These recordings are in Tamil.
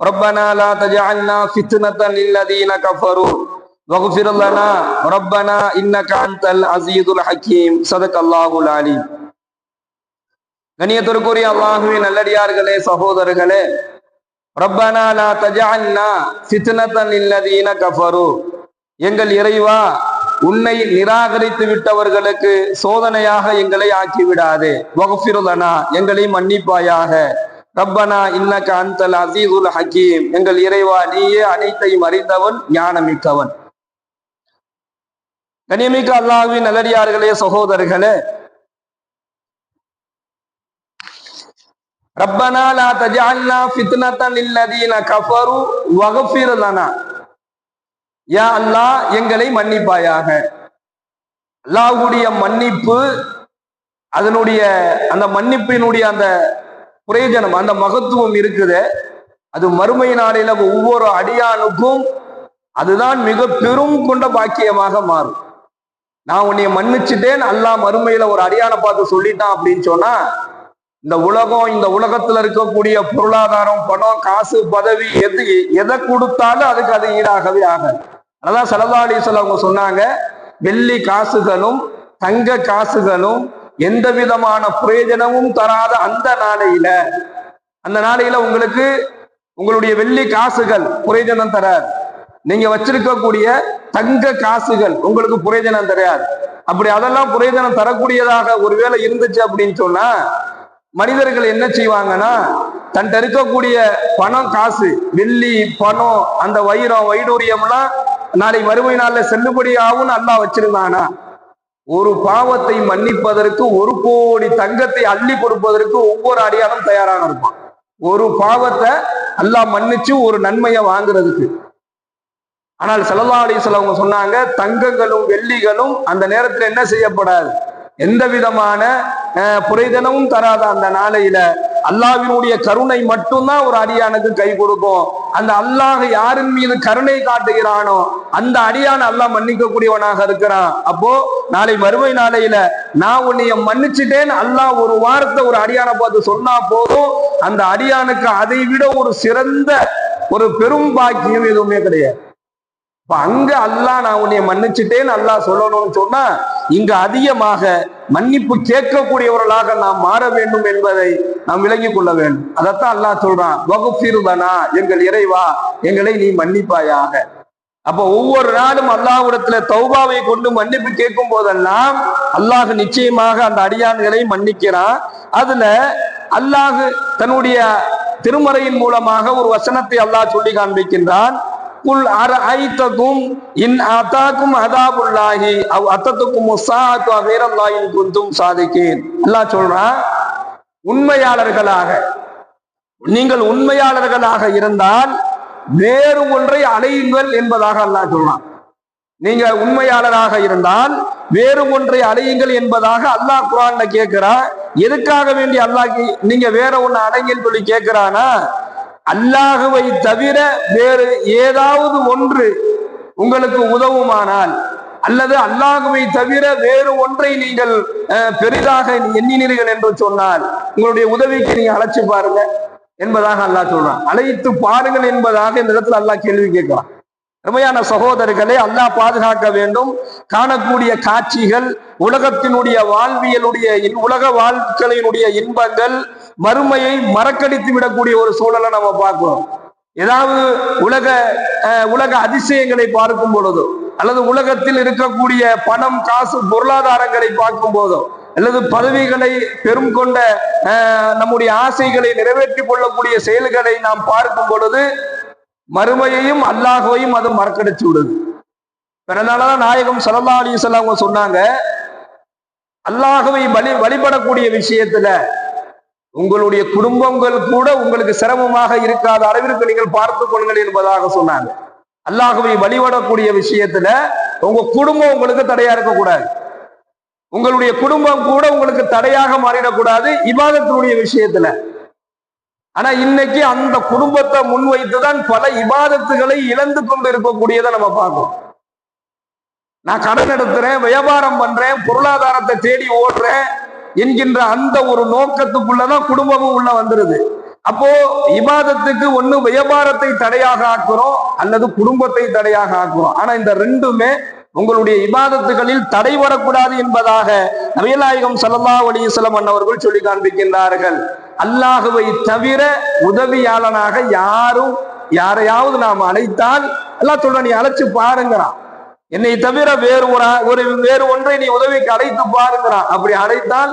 ربنا لا تجعلنا فتنة للذين كفروا واغفر لنا ربنا إنك أنت العزيز الحكيم صدق الله العليم கண்ணியத்திற்குரிய அல்லாஹுவின் நல்லடியார்களே சகோதரர்களே ரப்பனா லா தஜஅல்னா ஃபித்னத்தன் லில்லதீன கஃபரு எங்கள் இறைவா உன்னை நிராகரித்து விட்டவர்களுக்கு சோதனையாக எங்களை ஆக்கி விடாதே வகுஃபிருலனா எங்களை மன்னிப்பாயாக ரப்பனா இன்னக அந்தல் அசீதுல் ஹக்கீம் எங்கள் இறைவா நீயே அனைத்தையும் அறிந்தவன் ஞானமிக்கவன். கனியமிக்க அல்லாஹ்வின் நல்லடியார்களே சகோதரர்களே. ரப்பனா லா தஜஅல்னா ஃபித்னத்தன் லில்லதீன கஃபரு வகஃபிர் லனா. யா அல்லாஹ் எங்களை மன்னிப்பாயாக. அல்லாஹ்வுடைய மன்னிப்பு அதனுடைய அந்த மன்னிப்பினுடைய அந்த பிரயோஜனம். அந்த மகத்துவம் இருக்குது. அது மறுமை நாளில ஒவ்வொரு அடியானுக்கும் அதுதான் மிக பெரும் கொண்ட பாக்கியமாக மாறும். நான் உன்னை மன்னிச்சுட்டேன். நல்லா மறுமையில ஒரு அடியானை பார்த்து சொல்லிட்டான் அப்படின்னு சொன்னா இந்த உலகம் இந்த உலகத்துல இருக்கக்கூடிய பொருளாதாரம் பணம் காசு பதவி எது எதை கொடுத்தாலும் அதுக்கு அது ஈடாகவே ஆகாது. அதான் சல்லா அவங்க சொன்னாங்க வெள்ளி காசுகளும் தங்க காசுகளும் எந்த விதமான பிரயோஜனமும் தராத அந்த நாளையில அந்த நாளையில உங்களுக்கு உங்களுடைய வெள்ளி காசுகள் பிரயோஜனம் தராது. நீங்க வச்சிருக்கக்கூடிய தங்க காசுகள் உங்களுக்கு பிரயோஜனம் தராது. அப்படி அதெல்லாம் பிரயோஜனம் தரக்கூடியதாக ஒருவேளை இருந்துச்சு அப்படின்னு சொன்னா மனிதர்கள் என்ன செய்வாங்கன்னா தன்ட்ட இருக்கக்கூடிய பணம் காசு வெள்ளி பணம் அந்த வைரம் வைடூரியம்லாம் நாளை மறுமை நாள்ல செல்லுபடி ஆகும்னு அல்லா வச்சிருந்தானா? ஒரு பாவத்தை மன்னிப்பதற்கு ஒரு கோடி தங்கத்தை அள்ளி கொடுப்பதற்கு ஒவ்வொரு அடியானும் தயாராக இருப்பான் ஒரு பாவத்தை அல்லாஹ் மன்னிச்சு ஒரு நன்மையை வாங்குறதுக்கு. ஆனால் சல்லா அலிஸ்வலவங்க சொன்னாங்க தங்கங்களும் வெள்ளிகளும் அந்த நேரத்தில் என்ன செய்யப்படாது? எந்த விதமான புரைதனமும் தராத அந்த நாளையில அல்லாவினுடைய கருணை மட்டும்தான் ஒரு அடியானுக்கு கை கொடுக்கும். அந்த அல்லாஹ் யாரின் மீது கருணை காட்டுகிறானோ அந்த அடியான அல்லாஹ் மன்னிக்க கூடியவனாக இருக்கிறான். அப்போ நாளை மறுமை நாளையில நான் உன்னைய மன்னிச்சுட்டேன் அல்லாஹ் ஒரு வாரத்தை ஒரு அடியானை பார்த்து சொன்னா போதும். அந்த அடியானுக்கு அதை விட ஒரு சிறந்த ஒரு பெரும் பாக்கியம் எதுவுமே கிடையாது. அங்க அல்லாஹ் நான் உன்னை மன்னிச்சுட்டேன் அல்லாஹ் சொல்லணும்னு சொன்னா இங்க அதிகமாக மன்னிப்பு கேட்கக்கூடியவர்களாக நாம் மாற வேண்டும் என்பதை நாம் விளங்கி கொள்ள வேண்டும். அதைத்தான் அல்லாஹ் சொல்றான் வகுப்பிருபனா எங்கள் இறைவா எங்களை நீ மன்னிப்பாயாக அப்ப ஒவ்வொரு நாளும் அல்லாஹ்விடத்துல தௌபாவை கொண்டு மன்னிப்பு கேட்கும் போதெல்லாம் அல்லாஹ் நிச்சயமாக அந்த அடியான்களை மன்னிக்கிறான். அதுல அல்லாஹ் தன்னுடைய திருமறையின் மூலமாக ஒரு வசனத்தை அல்லாஹ் சொல்லி காண்பிக்கின்றான். குல் அர ஐத்தகும் இன் அத்தாக்கும் அதாபுல்லாஹி அவ் அத்தத்துக்கும் முசாத்து அகேரல்லாயின் குந்தும் சாதிக்கேன் அல்லாஹ் சொல்றான் உண்மையாளர்களாக. நீங்கள் உண்மையாளர்களாக இருந்தால் வேறு ஒன்றை அலையுங்கள் என்பதாக அல்லாஹ் சொல்றான். நீங்க உண்மையாளராக இருந்தால் வேறு ஒன்றை அடையுங்கள் என்பதாக அல்லாஹ் குரான்ல கேட்கிறா. எதுக்காக வேண்டி அல்லாஹ் நீங்க வேற ஒன்று அடைங்கன்னு சொல்லி கேட்கிறானா அல்லாஹுவை தவிர வேறு ஏதாவது ஒன்று உங்களுக்கு உதவுமானால் அல்லது அல்லாஹுவை தவிர வேறு ஒன்றை நீங்கள் பெரிதாக எண்ணினீர்கள் என்று சொன்னால் உங்களுடைய உதவிக்கு நீங்க அழைச்சு பாருங்க என்பதாக அல்லாஹ் சொல்றான். அழைத்து பாருங்கள் என்பதாக இந்த இடத்துல அல்லாஹ் கேள்வி கேட்கிறான். அருமையான சகோதரர்களை அல்லாஹ் பாதுகாக்க வேண்டும். காணக்கூடிய காட்சிகள் உலகத்தினுடைய வாழ்வியலுடைய உலக வாழ்க்கையினுடைய இன்பங்கள் மறுமையை மறக்கடித்து விடக்கூடிய ஒரு சூழலை நம்ம பார்க்கிறோம். ஏதாவது உலக உலக அதிசயங்களை பார்க்கும் பொழுதோ அல்லது உலகத்தில் இருக்கக்கூடிய பணம் காசு பொருளாதாரங்களை பார்க்கும் போதோ அல்லது பதவிகளை பெரும் கொண்ட நம்முடைய ஆசைகளை நிறைவேற்றிக் கொள்ளக்கூடிய செயல்களை நாம் பார்க்கும் பொழுது மறுமையையும் அல்லாஹையும் அது மறக்கடிச்சு விடுது. பிறனாலதான் நாயகம் சல்லா அலி அவங்க சொன்னாங்க அல்லாஹவை வழி வழிபடக்கூடிய விஷயத்துல உங்களுடைய குடும்பங்கள் கூட உங்களுக்கு சிரமமாக இருக்காத அளவிற்கு நீங்கள் பார்த்துக் கொள்ளுங்கள் என்பதாக சொன்னாங்க. அல்லாஹுவை வழிபடக்கூடிய விஷயத்துல உங்க குடும்பம் உங்களுக்கு தடையா இருக்கக்கூடாது. உங்களுடைய குடும்பம் கூட உங்களுக்கு தடையாக மாறிடக்கூடாது இபாதத்தினுடைய விஷயத்துல. ஆனா இன்னைக்கு அந்த குடும்பத்தை முன்வைத்துதான் பல இபாதத்துகளை இழந்து கொண்டு இருக்கக்கூடியதை நம்ம பார்க்கணும். நான் கடன் எடுத்துறேன் வியாபாரம் பண்றேன் பொருளாதாரத்தை தேடி ஓடுறேன் என்கின்ற அந்த ஒரு நோக்கத்துக்குள்ளதான் குடும்பமும் உள்ள வந்துருது. அப்போ இபாதத்துக்கு ஒண்ணு வியாபாரத்தை தடையாக ஆக்குறோம் அல்லது குடும்பத்தை தடையாக ஆக்குறோம். ஆனா இந்த ரெண்டுமே உங்களுடைய இபாதத்துகளில் தடை வரக்கூடாது என்பதாக நபியநாயகம் சல்லா அலிசலம் அண்ணவர்கள் சொல்லி காண்பிக்கின்றார்கள். அல்லாஹுவை தவிர உதவியாளனாக யாரும் யாரையாவது நாம் அழைத்தால் எல்லாம் சொல்ற நீ அழைச்சு பாருங்கிறான். என்னை தவிர வேறு ஒரு ஒரு வேறு ஒன்றை நீ உதவிக்கு அழைத்து பாருங்கிறான். அப்படி அழைத்தால்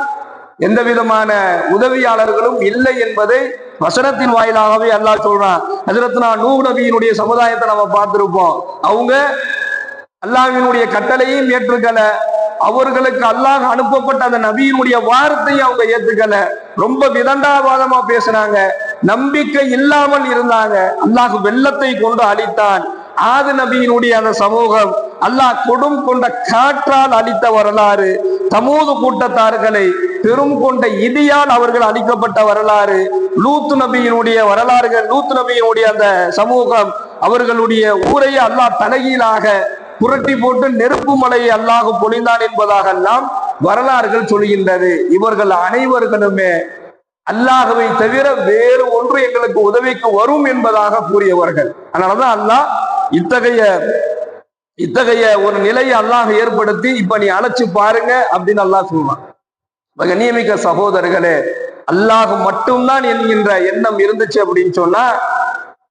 எந்த விதமான உதவியாளர்களும் இல்லை என்பதை வசனத்தின் வாயிலாகவே அல்லாஹ் சொல்றான் அதிரத்னா நூ நபியினுடைய சமுதாயத்தை நம்ம பார்த்திருப்போம். அவங்க அல்லாஹ்வினுடைய கட்டளையும் ஏற்றுக்கல. அவர்களுக்கு அல்லாஹ் அனுப்பப்பட்ட அந்த நபியினுடைய வார்த்தையும் அவங்க ஏத்துக்கல ரொம்ப விதண்டாவாதமா பேசினாங்க. நம்பிக்கை இல்லாமல் இருந்தாங்க. அல்லாஹ் வெள்ளத்தை கொண்டு அழித்தான். ஆது நபியினுடைய அந்த சமூகம் அல்லாஹ் கொடும் கொண்ட காற்றால் அழித்த வரலாறு. தமூது கூட்டத்தார்களை பெரும் கொண்ட இடியால் அவர்கள் அழிக்கப்பட்ட வரலாறு. லூத்து நபியினுடைய வரலாறுகள் லூத்து நபியினுடைய அந்த சமூகம் அவர்களுடைய ஊரையே அல்லாஹ் தலைகீழாக புரட்டி போட்டு நெருப்பு மலையை அல்லாஹ் பொழிந்தான் என்பதாகெல்லாம் வரலாறுகள் சொல்கின்றது. இவர்கள் அனைவர்களுமே அல்லாஹவை தவிர வேறு ஒன்று எங்களுக்கு உதவிக்கு வரும் என்பதாக கூறியவர்கள். அதனாலதான் அல்லாஹ் இத்தகைய இத்தகைய ஒரு நிலையை அல்லாஹ் ஏற்படுத்தி இப்ப நீ அழைச்சு பாருங்க அப்படின்னு அல்லாஹ் சொல்லுவான் நியமிக்க சகோதரர்களே அல்லாஹ் மட்டும்தான் என்கின்ற எண்ணம் இருந்துச்சு அப்படின்னு சொன்னா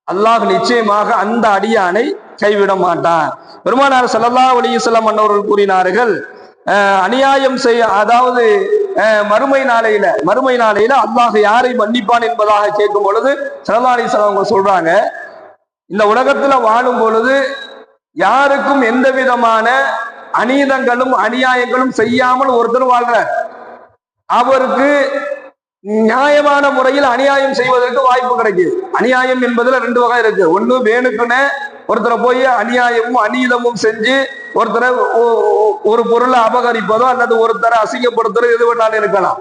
அல்லாஹ் நிச்சயமாக அந்த அடியானை கைவிட மாட்டான். பெருமானார் சல்லல்லா அலிசல்லாம் அன்னவர்கள் கூறினார்கள் அநியாயம் செய்ய அதாவது மறுமை நாளையில மறுமை நாளையில அல்லாஹ் யாரை மன்னிப்பான் என்பதாக கேட்கும் பொழுது சல்லா அலிசல்லாம் அவங்க சொல்றாங்க இந்த உலகத்துல வாழும் பொழுது யாருக்கும் எந்த விதமான அநீதங்களும் அநியாயங்களும் செய்யாமல் ஒருத்தர் வாழ்ற அவருக்கு நியாயமான முறையில் அநியாயம் செய்வதற்கு வாய்ப்பு கிடைக்குது. அநியாயம் என்பதுல ரெண்டு வகை இருக்கு. ஒண்ணு வேணுக்குன்னு ஒருத்தரை போய் அநியாயமும் அநீதமும் செஞ்சு ஒருத்தரை ஒரு பொருளை அபகரிப்பதோ அல்லது ஒருத்தரை அசிங்கப்படுத்துறதோ எது வேணாலும் இருக்கலாம்.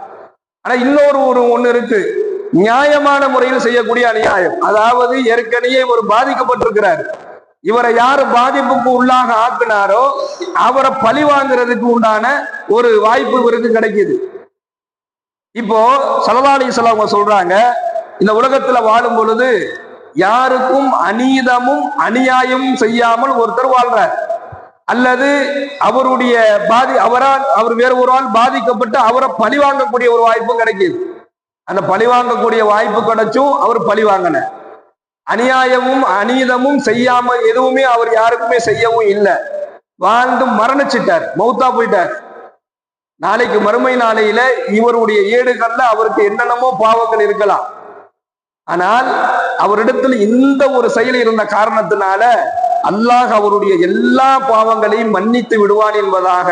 ஆனா இன்னொரு ஒரு ஒண்ணு இருக்கு. நியாயமான முறையில் செய்யக்கூடிய அநியாயம். அதாவது ஏற்கனவே ஒரு பாதிக்கப்பட்டிருக்கிறார். இவரை யார் பாதிப்புக்கு உள்ளாக ஆக்குனாரோ அவரை பழி வாங்குறதுக்கு உண்டான ஒரு வாய்ப்பு இவருக்கு கிடைக்குது. இப்போ சலவாலி அவங்க சொல்றாங்க இந்த உலகத்துல வாழும் பொழுது யாருக்கும் அநீதமும் அநியாயமும் செய்யாமல் ஒருத்தர் வாழ்றார். அல்லது அவருடைய பாதி அவரால் அவர் வேறு ஒருவால் பாதிக்கப்பட்டு அவரை பழி வாங்கக்கூடிய ஒரு வாய்ப்பும் கிடைக்குது. அந்த பழி வாங்கக்கூடிய வாய்ப்பு கிடைச்சும் அவர் பழி வாங்கின அநியாயமும் அநீதமும் செய்யாம எதுவுமே அவர் யாருக்குமே செய்யவும் இல்லை. வாழ்ந்து மரணிச்சிட்டார் மௌத்தா போயிட்டார். நாளைக்கு மறுமை நாளையில இவருடைய ஏடுகள்ல அவருக்கு என்னென்னமோ பாவங்கள் இருக்கலாம். ஆனால் அவரிடத்தில் இந்த ஒரு செயல் இருந்த காரணத்தினால அல்லாஹ் அவருடைய எல்லா பாவங்களையும் மன்னித்து விடுவான் என்பதாக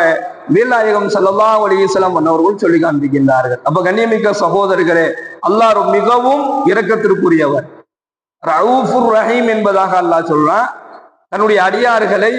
வீரநாயகம் சல்லா அலிசலம் அவர்கள் சொல்லி காண்பிக்கின்றார்கள். அப்ப கண்ணியமிக்க சகோதரர்களே அல்லாஹ் மிகவும் இரக்கத்திற்குரியவர். ரவுஃபுர் ரஹீம் என்பதாக அல்லாஹ் சொல்றான். தன்னுடைய அடியார்களை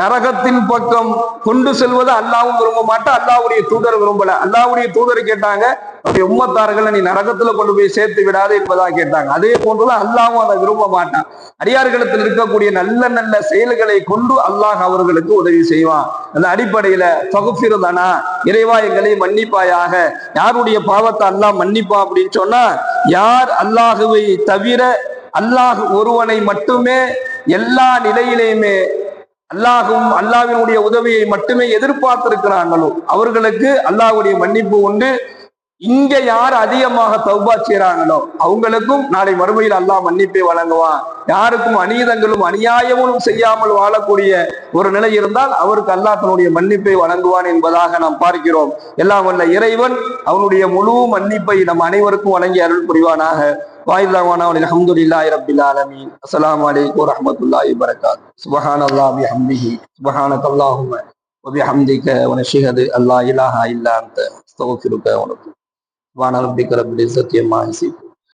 நரகத்தின் பக்கம் கொண்டு செல்வது அல்லாவும் விரும்ப மாட்டா அல்லாவுடைய தூதர் விரும்பல. அல்லாவுடைய தூதர் கேட்டாங்க அவருடைய உம்மத்தார்களை நீ நரகத்துல கொண்டு போய் சேர்த்து விடாது என்பதாக கேட்டாங்க. அதே போன்றுதான் அல்லாவும் அதை விரும்ப மாட்டான் அடியார்களிடத்தில் இருக்கக்கூடிய நல்ல நல்ல செயல்களை கொண்டு அல்லாஹ் அவர்களுக்கு உதவி செய்வான். அந்த அடிப்படையில பகுப்பிருந்தானா இறைவா எங்களை மன்னிப்பாயாக. யாருடைய பாவத்தை அல்லாஹ் மன்னிப்பா அப்படின்னு சொன்னா யார் அல்லாஹுவை தவிர அல்லாஹ் ஒருவனை மட்டுமே எல்லா நிலையிலையுமே அல்லாஹும் அல்லாவினுடைய உதவியை மட்டுமே எதிர்பார்த்திருக்கிறாங்களோ அவர்களுக்கு அல்லாஹுடைய மன்னிப்பு உண்டு. இங்க யார் அதிகமாக தௌபா செய்யறாங்களோ அவங்களுக்கும் நாளை மறுமையில் அல்லாஹ் மன்னிப்பை வழங்குவான். யாருக்கும் அநீதங்களும் அநியாயமும் செய்யாமல் வாழக்கூடிய ஒரு நிலை இருந்தால் அவருக்கு அல்லாஹ் தன்னுடைய மன்னிப்பை வழங்குவான் என்பதாக நாம் பார்க்கிறோம். எல்லாம் வல்ல இறைவன் அவனுடைய முழு மன்னிப்பை நம் அனைவருக்கும் வழங்கி அருள் புரிவானாக வாயில்லாவானா அவனில் அஹமதுல்லாஹி ரபில் ஆலமீன் அஸ்லாம் வலைக்கும் ரஹமத்துல்லாஹி வரகாத் சுபஹான் அல்லா பி ஹம்திஹி சுபஹான கல்லாஹும ஒபி ஹம்திக்க வனஷிஹது அல்லா இலாஹா இல்லா அந்த ஸ்தோக்கிருக்க உனக்கு வான ரப்பிக்க ரபில் சத்தியமா சிப்பு